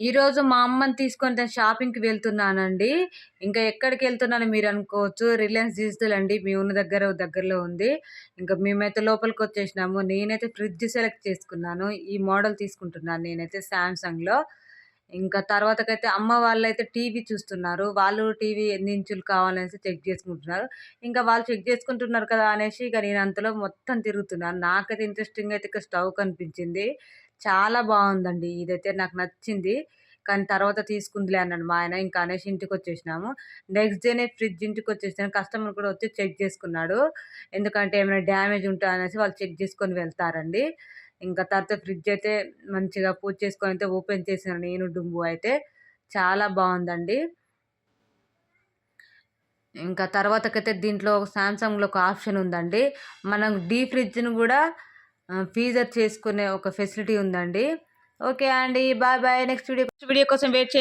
ఈరోజు మా అమ్మని తీసుకొని నేను షాపింగ్కి వెళ్తున్నానండి. ఇంకా ఎక్కడికి వెళ్తున్నాను మీరు అనుకోవచ్చు. రిలయన్స్ డిజిటల్ అండి. మీ ఉన్న దగ్గర దగ్గరలో ఉంది. ఇంకా మేమైతే లోపలికి వచ్చేసినాము. నేనైతే ఫ్రిడ్జ్ సెలెక్ట్ చేసుకున్నాను. ఈ మోడల్ తీసుకుంటున్నాను నేనైతే శాంసంగ్లో. ఇంకా తర్వాతకైతే అమ్మ వాళ్ళు అయితే టీవీ చూస్తున్నారు. వాళ్ళు టీవీ ఎన్ని ఇంచులు కావాలనేసి చెక్ చేసుకుంటున్నారు. ఇంకా వాళ్ళు చెక్ చేసుకుంటున్నారు కదా అనేసి ఇక నేను అంతలో మొత్తం తిరుగుతున్నాను. నాకైతే ఇంట్రెస్టింగ్ అయితే ఇక స్టవ్ కనిపించింది. చాలా బాగుందండి. ఇదైతే నాకు నచ్చింది. కానీ తర్వాత తీసుకుందిలే అన్నాడు మా ఆయన. ఇంకా అనేసి ఇంటికి వచ్చేసినాము. నెక్స్ట్ డేనే ఫ్రిడ్జ్ ఇంటికి వచ్చేసినాను కస్టమర్ కూడా వచ్చి చెక్ చేసుకున్నాడు. ఎందుకంటే ఏమైనా డ్యామేజ్ ఉంటా అనేసి వాళ్ళు చెక్ చేసుకొని వెళ్తారండి. ఇంకా తర్వాత ఫ్రిడ్జ్ అయితే మంచిగా పూజ చేసుకొని అయితే ఓపెన్ చేసిన నేను డుంబు అయితే చాలా బాగుందండి. ఇంకా తర్వాతకైతే దీంట్లో సామ్సంగ్లో ఒక ఆప్షన్ ఉందండి. మనం డీ ఫ్రిడ్జ్ను కూడా ఫీజర్ చేసుకునే ఒక ఫెసిలిటీ ఉందండి. ఓకే అండి bye bye next video video కోసం వెయిట్ చేయండి.